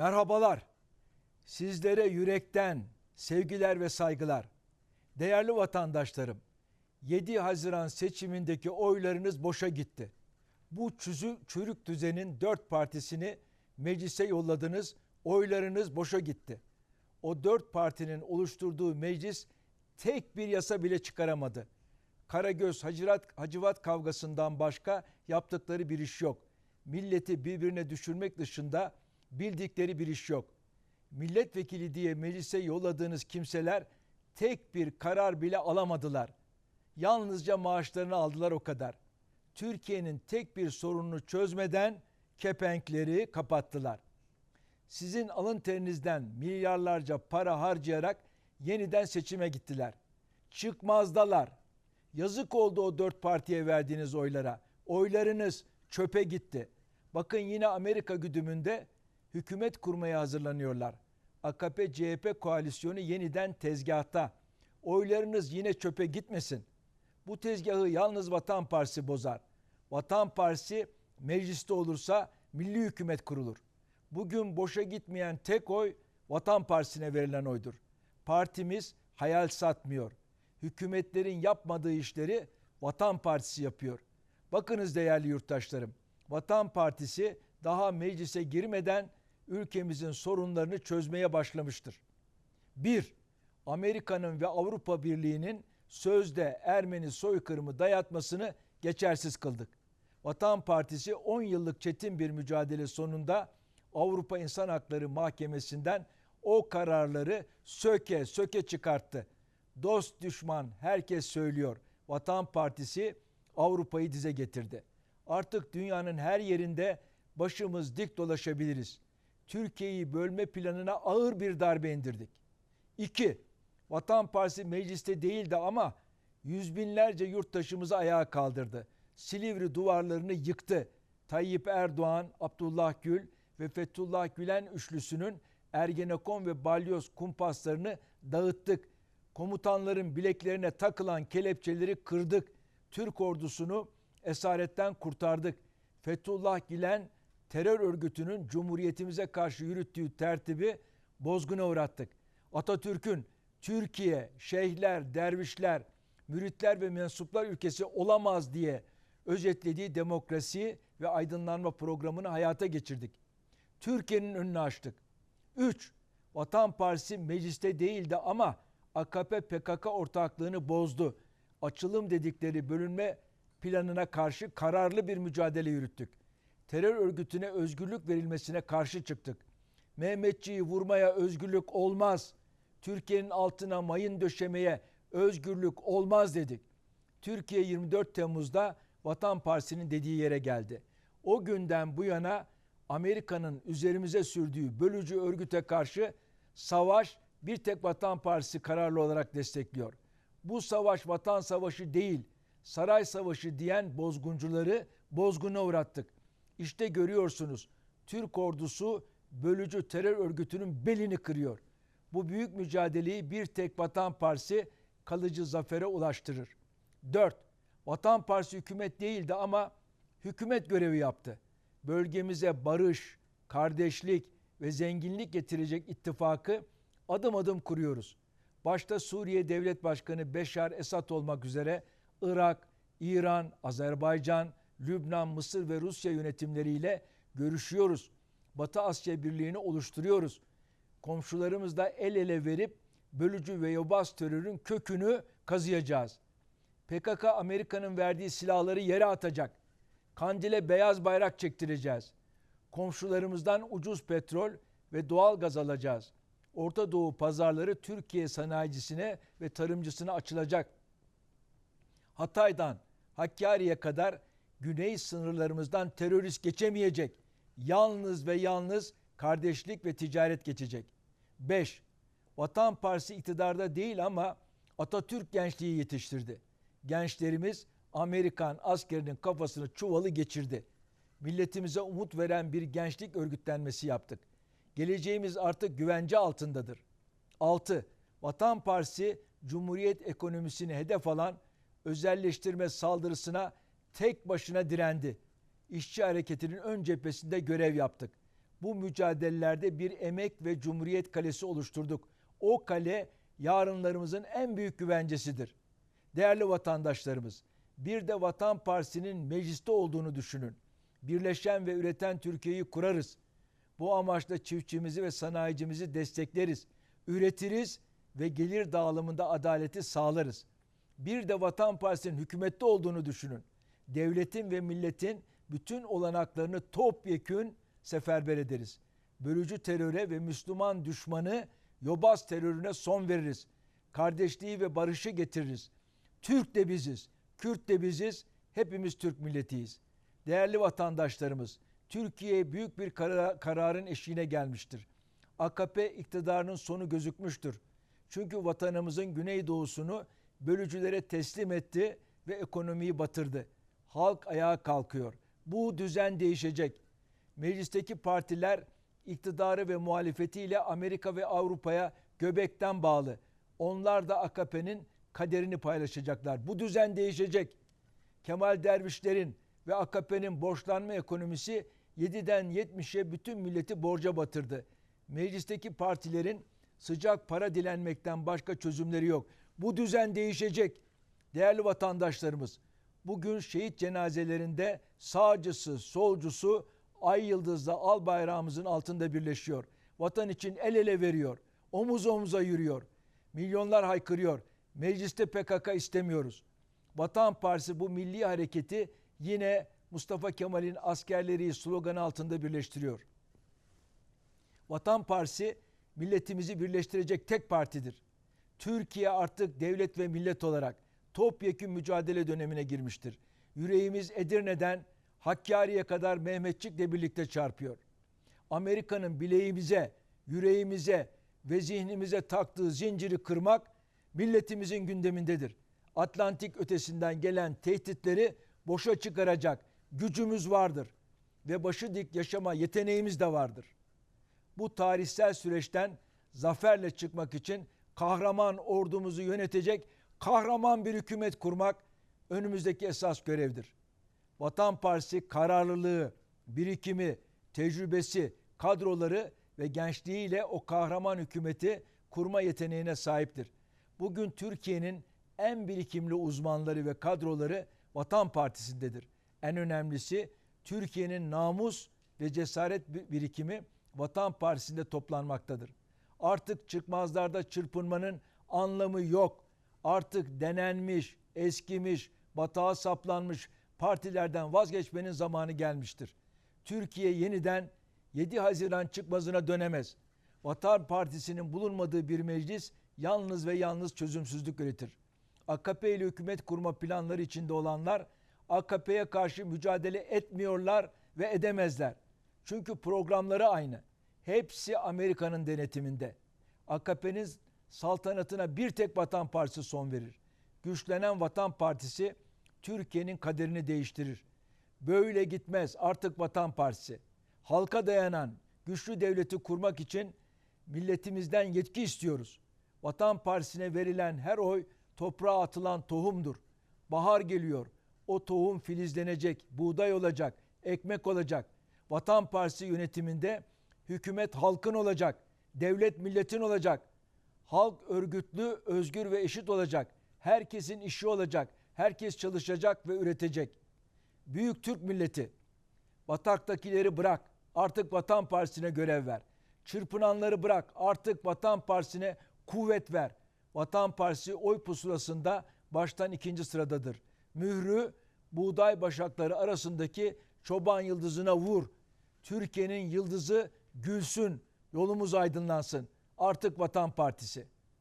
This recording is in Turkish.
Merhabalar. Sizlere yürekten sevgiler ve saygılar. Değerli vatandaşlarım, 7 Haziran seçimindeki oylarınız boşa gitti. Bu çüzü, çürük düzenin dört partisini meclise yolladınız, oylarınız boşa gitti. O dört partinin oluşturduğu meclis tek bir yasa bile çıkaramadı. Karagöz Hacivat, Hacivat kavgasından başka yaptıkları bir iş yok. Milleti birbirine düşürmek dışında bildikleri bir iş yok. Milletvekili diye meclise yolladığınız kimseler tek bir karar bile alamadılar. Yalnızca maaşlarını aldılar o kadar. Türkiye'nin tek bir sorununu çözmeden kepenkleri kapattılar. Sizin alın terinizden milyarlarca para harcayarak yeniden seçime gittiler. Çıkmazdalar. Yazık oldu o dört partiye verdiğiniz oylara. Oylarınız çöpe gitti. Bakın yine Amerika güdümünde hükümet kurmaya hazırlanıyorlar. AKP-CHP koalisyonu yeniden tezgahta. Oylarınız yine çöpe gitmesin. Bu tezgahı yalnız Vatan Partisi bozar. Vatan Partisi mecliste olursa milli hükümet kurulur. Bugün boşa gitmeyen tek oy Vatan Partisi'ne verilen oydur. Partimiz hayal satmıyor. Hükümetlerin yapmadığı işleri Vatan Partisi yapıyor. Bakınız değerli yurttaşlarım. Vatan Partisi daha meclise girmeden ülkemizin sorunlarını çözmeye başlamıştır. 1. Amerika'nın ve Avrupa Birliği'nin sözde Ermeni soykırımı dayatmasını geçersiz kıldık. Vatan Partisi 10 yıllık çetin bir mücadele sonunda Avrupa İnsan Hakları Mahkemesi'nden o kararları söke söke çıkarttı. Dost düşman herkes söylüyor. Vatan Partisi Avrupa'yı dize getirdi. Artık dünyanın her yerinde başımız dik dolaşabiliriz. Türkiye'yi bölme planına ağır bir darbe indirdik. 2. Vatan Partisi mecliste değildi ama yüz binlerce yurttaşımızı ayağa kaldırdı. Silivri duvarlarını yıktı. Tayyip Erdoğan, Abdullah Gül ve Fethullah Gülen üçlüsünün Ergenekon ve Balyoz kumpaslarını dağıttık. Komutanların bileklerine takılan kelepçeleri kırdık. Türk ordusunu esaretten kurtardık. Fethullah Gülen terör örgütünün cumhuriyetimize karşı yürüttüğü tertibi bozguna uğrattık. Atatürk'ün Türkiye, şeyhler, dervişler, müritler ve mensuplar ülkesi olamaz diye özetlediği demokrasi ve aydınlanma programını hayata geçirdik. Türkiye'nin önünü açtık. 3. Vatan Partisi mecliste değildi ama AKP PKK ortaklığını bozdu. Açılım dedikleri bölünme planına karşı kararlı bir mücadele yürüttük. Terör örgütüne özgürlük verilmesine karşı çıktık. Mehmetçiyi vurmaya özgürlük olmaz. Türkiye'nin altına mayın döşemeye özgürlük olmaz dedik. Türkiye 24 Temmuz'da Vatan Partisi'nin dediği yere geldi. O günden bu yana Amerika'nın üzerimize sürdüğü bölücü örgüte karşı savaş bir tek Vatan Partisi kararlı olarak destekliyor. Bu savaş vatan savaşı değil, saray savaşı diyen bozguncuları bozguna uğrattık. İşte görüyorsunuz Türk ordusu bölücü terör örgütünün belini kırıyor. Bu büyük mücadeleyi bir tek Vatan Partisi kalıcı zafere ulaştırır. 4. Vatan Partisi hükümet değildi ama hükümet görevi yaptı. Bölgemize barış, kardeşlik ve zenginlik getirecek ittifakı adım adım kuruyoruz. Başta Suriye Devlet Başkanı Beşar Esad olmak üzere Irak, İran, Azerbaycan, Lübnan, Mısır ve Rusya yönetimleriyle görüşüyoruz. Batı Asya Birliği'ni oluşturuyoruz. Komşularımızla el ele verip bölücü ve yobaz terörün kökünü kazıyacağız. PKK Amerika'nın verdiği silahları yere atacak. Kandil'e beyaz bayrak çektireceğiz. Komşularımızdan ucuz petrol ve doğal gaz alacağız. Orta Doğu pazarları Türkiye sanayicisine ve tarımcısına açılacak. Hatay'dan Hakkari'ye kadar güney sınırlarımızdan terörist geçemeyecek. Yalnız ve yalnız kardeşlik ve ticaret geçecek. 5. Vatan Partisi iktidarda değil ama Atatürk gençliği yetiştirdi. Gençlerimiz Amerikan askerinin kafasını çuvalı geçirdi. Milletimize umut veren bir gençlik örgütlenmesi yaptık. Geleceğimiz artık güvence altındadır. 6. Vatan Partisi Cumhuriyet ekonomisini hedef alan özelleştirme saldırısına tek başına direndi. İşçi hareketinin ön cephesinde görev yaptık. Bu mücadelelerde bir emek ve cumhuriyet kalesi oluşturduk. O kale yarınlarımızın en büyük güvencesidir. Değerli vatandaşlarımız, bir de Vatan Partisi'nin mecliste olduğunu düşünün. Birleşen ve üreten Türkiye'yi kurarız. Bu amaçla çiftçimizi ve sanayicimizi destekleriz. Üretiriz ve gelir dağılımında adaleti sağlarız. Bir de Vatan Partisi'nin hükümette olduğunu düşünün. Devletin ve milletin bütün olanaklarını topyekün seferber ederiz. Bölücü teröre ve Müslüman düşmanı yobaz terörüne son veririz. Kardeşliği ve barışı getiririz. Türk de biziz, Kürt de biziz, hepimiz Türk milletiyiz. Değerli vatandaşlarımız, Türkiye büyük bir kara- kararın eşiğine gelmiştir. AKP iktidarının sonu gözükmüştür. Çünkü vatanımızın güneydoğusunu bölücülere teslim etti ve ekonomiyi batırdı. Halk ayağa kalkıyor. Bu düzen değişecek. Meclisteki partiler iktidarı ve muhalefetiyle Amerika ve Avrupa'ya göbekten bağlı. Onlar da AKP'nin kaderini paylaşacaklar. Bu düzen değişecek. Kemal Dervişlerin ve AKP'nin borçlanma ekonomisi 7'den 70'e bütün milleti borca batırdı. Meclisteki partilerin sıcak para dilenmekten başka çözümleri yok. Bu düzen değişecek. Değerli vatandaşlarımız, bugün şehit cenazelerinde sağcısı, solcusu ay yıldızla al bayrağımızın altında birleşiyor. Vatan için el ele veriyor. Omuz omuza yürüyor. Milyonlar haykırıyor. Mecliste PKK istemiyoruz. Vatan Partisi bu milli hareketi yine Mustafa Kemal'in askerleri sloganı altında birleştiriyor. Vatan Partisi milletimizi birleştirecek tek partidir. Türkiye artık devlet ve millet olarak topyekün mücadele dönemine girmiştir. Yüreğimiz Edirne'den Hakkari'ye kadar Mehmetçik'le birlikte çarpıyor. Amerika'nın bileğimize, yüreğimize ve zihnimize taktığı zinciri kırmak milletimizin gündemindedir. Atlantik ötesinden gelen tehditleri boşa çıkaracak gücümüz vardır ve başı dik yaşama yeteneğimiz de vardır. Bu tarihsel süreçten zaferle çıkmak için kahraman ordumuzu yönetecek kahraman bir hükümet kurmak önümüzdeki esas görevdir. Vatan Partisi kararlılığı, birikimi, tecrübesi, kadroları ve gençliğiyle o kahraman hükümeti kurma yeteneğine sahiptir. Bugün Türkiye'nin en birikimli uzmanları ve kadroları Vatan Partisi'ndedir. En önemlisi Türkiye'nin namus ve cesaret birikimi Vatan Partisi'nde toplanmaktadır. Artık çıkmazlarda çırpınmanın anlamı yok. Artık denenmiş, eskimiş, batağa saplanmış partilerden vazgeçmenin zamanı gelmiştir. Türkiye yeniden 7 Haziran çıkmazına dönemez. Vatan Partisi'nin bulunmadığı bir meclis yalnız ve yalnız çözümsüzlük üretir. AKP ile hükümet kurma planları içinde olanlar AKP'ye karşı mücadele etmiyorlar ve edemezler. Çünkü programları aynı. Hepsi Amerika'nın denetiminde. AKP'nin saltanatına bir tek Vatan Partisi son verir. Güçlenen Vatan Partisi Türkiye'nin kaderini değiştirir. Böyle gitmez artık Vatan Partisi. Halka dayanan güçlü devleti kurmak için milletimizden yetki istiyoruz. Vatan Partisi'ne verilen her oy toprağa atılan tohumdur. Bahar geliyor. O tohum filizlenecek, buğday olacak, ekmek olacak. Vatan Partisi yönetiminde hükümet halkın olacak, devlet milletin olacak. Halk örgütlü, özgür ve eşit olacak. Herkesin işi olacak. Herkes çalışacak ve üretecek. Büyük Türk milleti bataktakileri bırak. Artık Vatan Partisi'ne görev ver. Çırpınanları bırak. Artık Vatan Partisi'ne kuvvet ver. Vatan Partisi oy pusulasında baştan ikinci sıradadır. Mührü buğday başakları arasındaki çoban yıldızına vur. Türkiye'nin yıldızı gülsün, yolumuz aydınlansın. Artık Vatan Partisi.